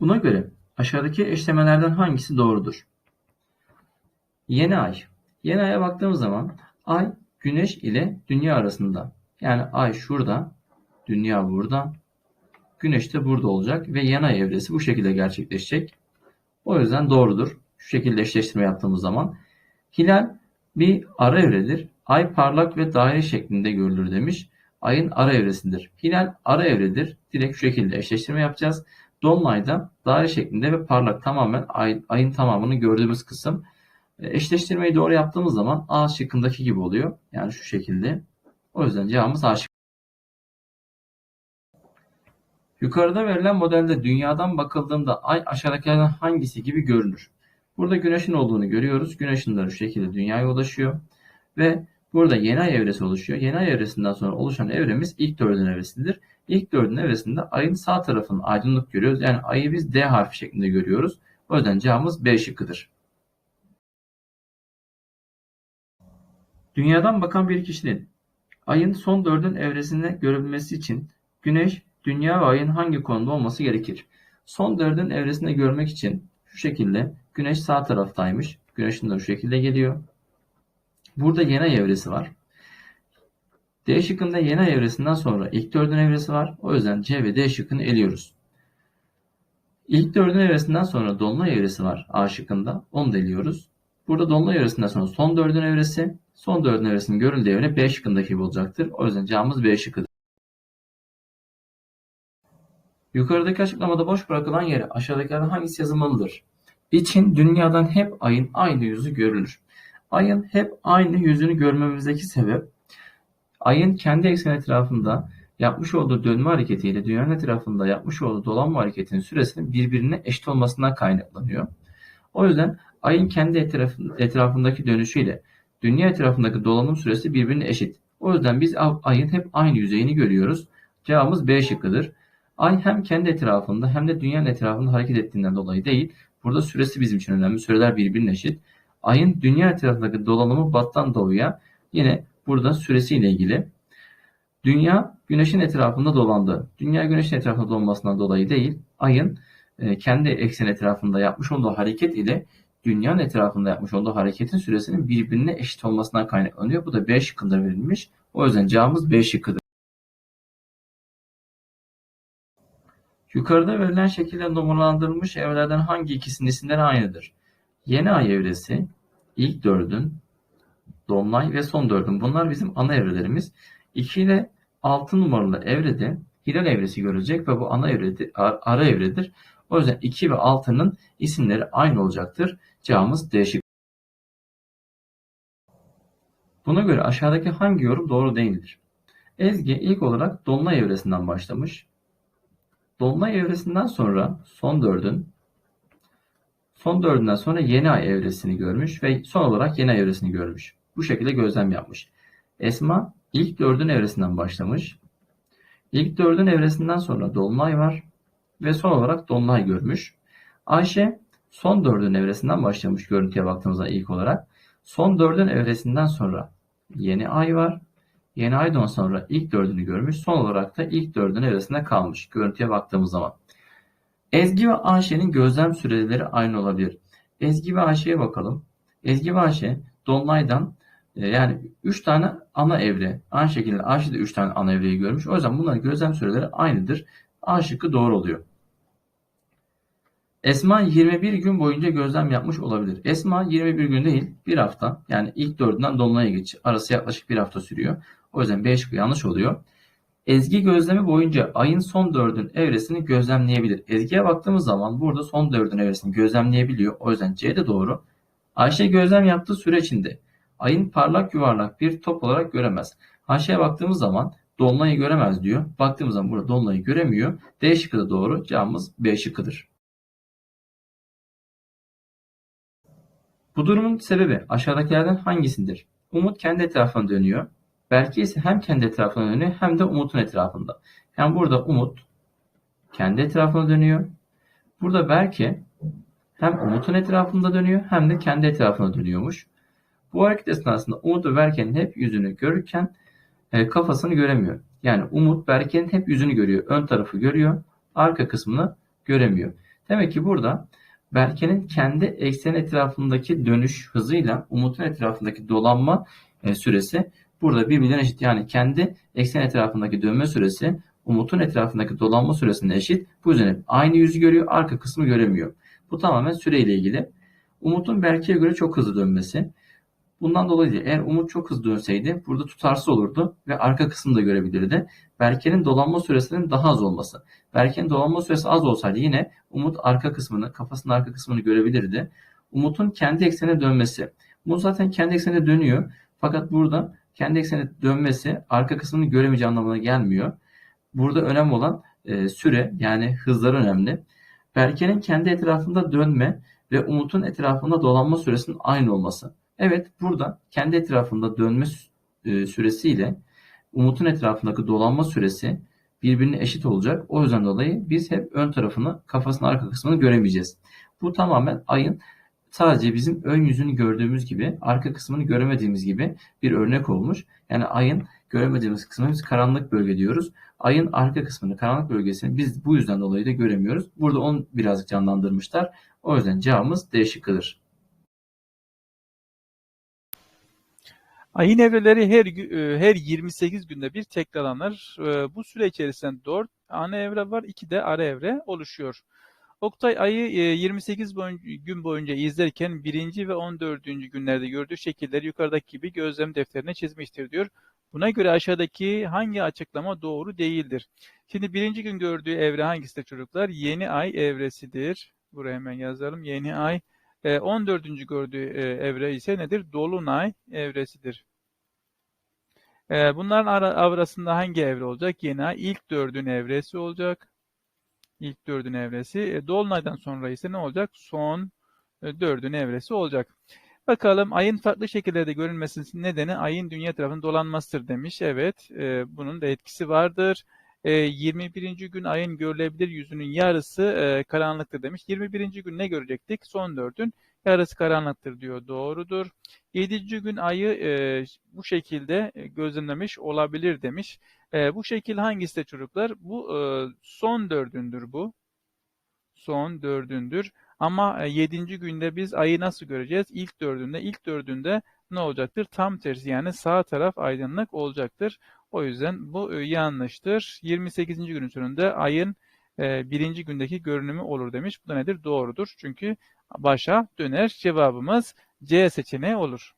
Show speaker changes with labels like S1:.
S1: Buna göre aşağıdaki eşlemelerden hangisi doğrudur? Yeni ay. Yeni aya baktığımız zaman ay güneş ile dünya arasında. Yani ay şurada, dünya burada, güneş de burada olacak ve yeni ay evresi bu şekilde gerçekleşecek. O yüzden doğrudur. Şu şekilde eşleştirme yaptığımız zaman. Hilal bir ara evredir. Ay parlak ve daire şeklinde görülür demiş. Ayın ara evresidir. Hilal ara evredir. Direkt şu şekilde eşleştirme yapacağız. Dolunay da daire şeklinde ve parlak tamamen ay, ayın tamamını gördüğümüz kısım. E, eşleştirmeyi doğru yaptığımız zaman A şıkkındaki gibi oluyor. Yani şu şekilde. O yüzden cevabımız A şıkkı. Yukarıda verilen modelde dünyadan bakıldığında ay aşağıdakilerden hangisi gibi görünür? Burada güneşin olduğunu görüyoruz. Güneş ışınları şu şekilde dünyaya ulaşıyor. Ve burada yeni ay evresi oluşuyor. Yeni ay evresinden sonra oluşan evremiz ilk dördün evresidir. İlk dördün evresinde ayın sağ tarafını aydınlık görüyoruz. Yani ayı biz D harfi şeklinde görüyoruz. O yüzden cevabımız B şıkkıdır. Dünyadan bakan bir kişinin ayın son dördün evresini görebilmesi için güneş, dünya ve ayın hangi konumda olması gerekir? Son dördün evresini görmek için şu şekilde güneş sağ taraftaymış. Güneşin de şu şekilde geliyor. Burada yeni ay evresi var. D şıkkında yeni ay evresinden sonra ilk dördün evresi var. O yüzden C ve D şıkkını eliyoruz. İlk dördün evresinden sonra dolunay evresi var A şıkkında. Onu da eliyoruz. Burada dolunay evresinden sonra son dördün evresi. Son dördün evresinin görüldüğü evre B şıkkındaki gibi olacaktır. O yüzden cevabımız B şıkkıdır. Yukarıdaki açıklamada boş bırakılan yere aşağıdakilerden hangisi yazılmalıdır? İçin dünyadan hep ayın aynı yüzü görülür. Ayın hep aynı yüzünü görmemizdeki sebep ayın kendi ekseni etrafında yapmış olduğu dönme hareketiyle dünyanın etrafında yapmış olduğu dolanma hareketinin süresinin birbirine eşit olmasından kaynaklanıyor. O yüzden ayın kendi etrafındaki dönüşüyle dünya etrafındaki dolanım süresi birbirine eşit. O yüzden biz ayın hep aynı yüzeyini görüyoruz. Cevabımız B şıkkıdır. Ay hem kendi etrafında hem de dünyanın etrafında hareket ettiğinden dolayı değil. Burada süresi bizim için önemli. Süreler birbirine eşit. Ayın dünya etrafındaki dolanımı battan doğuya yine burada süresiyle ilgili. Dünya güneşin etrafında dolandı. Dünya güneşin etrafında dolanmasından dolayı değil. Ayın e, kendi eksen etrafında yapmış olduğu hareket ile dünyanın etrafında yapmış olduğu hareketin süresinin birbirine eşit olmasından kaynaklanıyor. Bu da B şıkkında verilmiş. O yüzden cevabımız B şıkkıdır. Yukarıda verilen şekilde numaralandırılmış evrelerden hangi ikisinin isimleri aynıdır? Yeni ay evresi, ilk dördün, dolunay ve son dördün. Bunlar bizim ana evrelerimiz. 2 ile 6 numaralı evrede hilal evresi görülecek ve bu ana evredir, ara evredir. O yüzden 2 ve 6'nın isimleri aynı olacaktır. Cevabımız D şıkkı. Buna göre aşağıdaki hangi yorum doğru değildir? Ezgi ilk olarak Dolunay evresinden başlamış. Dolunay evresinden sonra son dördün, son dördünden sonra yeni ay evresini görmüş ve son olarak yeni ay evresini görmüş. Bu şekilde gözlem yapmış. Esma ilk dördün evresinden başlamış. İlk dördün evresinden sonra Dolunay var ve son olarak Dolunay görmüş. Ayşe son dördün evresinden başlamış görüntüye baktığımızda ilk olarak. Son dördün evresinden sonra yeni ay var. Yeni aydan sonra ilk dördünü görmüş. Son olarak da ilk dördün evresinde kalmış görüntüye baktığımız zaman. Ezgi ve Ayşe'nin gözlem süreleri aynı olabilir. Ezgi ve Ayşe'ye bakalım. Ezgi ve Ayşe Dolunay'dan e, yani 3 tane ana evre. Aynı şekilde Ayşe de 3 tane ana evreyi görmüş. O yüzden bunların gözlem süreleri aynıdır. A şıkkı doğru oluyor. Esma 21 gün boyunca gözlem yapmış olabilir. Esma 21 gün değil bir hafta yani ilk dördünden dolunaya geç arası yaklaşık bir hafta sürüyor. O yüzden B şıkkı yanlış oluyor. Ezgi gözlemi boyunca ayın son dördün evresini gözlemleyebilir. Ezgi'ye baktığımız zaman burada son dördün evresini gözlemleyebiliyor. O yüzden C de doğru. Ayşe gözlem yaptığı süre içinde ayın parlak yuvarlak bir top olarak göremez. Ayşe'ye baktığımız zaman dolunayı göremez diyor. Baktığımız zaman burada dolunayı göremiyor. D şıkkı da doğru. Cevabımız B şıkkıdır. Bu durumun sebebi aşağıdakilerden hangisidir? Umut kendi etrafına dönüyor. Belki ise hem kendi etrafına dönüyor hem de Umut'un etrafında. Yani burada Umut kendi etrafına dönüyor. Burada belki hem Umut'un etrafında dönüyor hem de kendi etrafına dönüyormuş. Bu hareket esnasında Umut ve Berke'nin hep yüzünü görürken e, kafasını göremiyor. Yani Umut Berke'nin hep yüzünü görüyor. Ön tarafı görüyor. Arka kısmını göremiyor. Demek ki burada Berke'nin kendi ekseni etrafındaki dönüş hızıyla Umut'un etrafındaki dolanma e, süresi burada birbirine eşit. Yani kendi eksen etrafındaki dönme süresi Umut'un etrafındaki dolanma süresine eşit. Bu yüzden aynı yüzü görüyor, arka kısmı göremiyor. Bu tamamen süreyle ilgili. Umut'un Berke'ye göre çok hızlı dönmesi. Bundan dolayı. Eğer Umut çok hızlı dönseydi burada tutarsız olurdu ve arka kısmını da görebilirdi. Berke'nin dolanma süresinin daha az olması. Berke'nin dolanma süresi az olsaydı yine Umut arka kısmını, kafasının arka kısmını görebilirdi. Umut'un kendi eksenine dönmesi. Umut zaten kendi eksenine dönüyor. Fakat burada kendi eksenine dönmesi arka kısmını göremeyeceği anlamına gelmiyor. Burada önemli olan e, süre yani hızlar önemli. Berke'nin kendi etrafında dönme ve Umut'un etrafında dolanma süresinin aynı olması. Evet burada kendi etrafında dönme e, süresiyle Umut'un etrafındaki dolanma süresi birbirine eşit olacak. O yüzden dolayı biz hep ön tarafını, kafasının arka kısmını göremeyeceğiz. Bu tamamen ayın sadece bizim ön yüzünü gördüğümüz gibi, arka kısmını göremediğimiz gibi bir örnek olmuş. Yani ayın göremediğimiz kısmını biz karanlık bölge diyoruz. Ayın arka kısmını, karanlık bölgesini biz bu yüzden dolayı da göremiyoruz. Burada onu birazcık canlandırmışlar. O yüzden cevabımız D şıkkıdır.
S2: Ayın evreleri her e, her 28 günde bir tekrarlanır. E, Bu süre içerisinde 4 ana evre var, 2 de ara evre oluşuyor. Oktay ayı e, 28 boyun- gün boyunca izlerken 1. ve 14. günlerde gördüğü şekilleri yukarıdaki gibi gözlem defterine çizmiştir diyor. Buna göre aşağıdaki hangi açıklama doğru değildir? Şimdi birinci gün gördüğü evre hangisidir çocuklar? Yeni ay evresidir. Buraya hemen yazalım. Yeni ay. E, 14. gördüğü e, evre ise nedir? Dolunay evresidir. E, bunların ara- arasında hangi evre olacak? Yeni ay ilk dördün evresi olacak. İlk dördün evresi. E, Dolunaydan sonra ise ne olacak? Son e, dördün evresi olacak. Bakalım ayın farklı şekillerde görünmesinin nedeni ayın dünya tarafında dolanmasıdır demiş. Evet, e, bunun da etkisi vardır. E, 21. gün ayın görülebilir yüzünün yarısı e, karanlıktır demiş. 21. gün ne görecektik? Son dördün yarısı karanlıktır diyor. Doğrudur. 7. gün ayı e, bu şekilde e, gözlemlemiş olabilir demiş. E, bu şekil hangisi de çocuklar? Bu e, son dördündür bu. Son dördündür. Ama e, yedinci günde biz ayı nasıl göreceğiz? İlk dördünde. İlk dördünde ne olacaktır? Tam tersi yani sağ taraf aydınlık olacaktır. O yüzden bu e, yanlıştır. 28. günün sonunda ayın e, birinci gündeki görünümü olur demiş. Bu da nedir? Doğrudur. Çünkü başa döner. Cevabımız C seçeneği olur.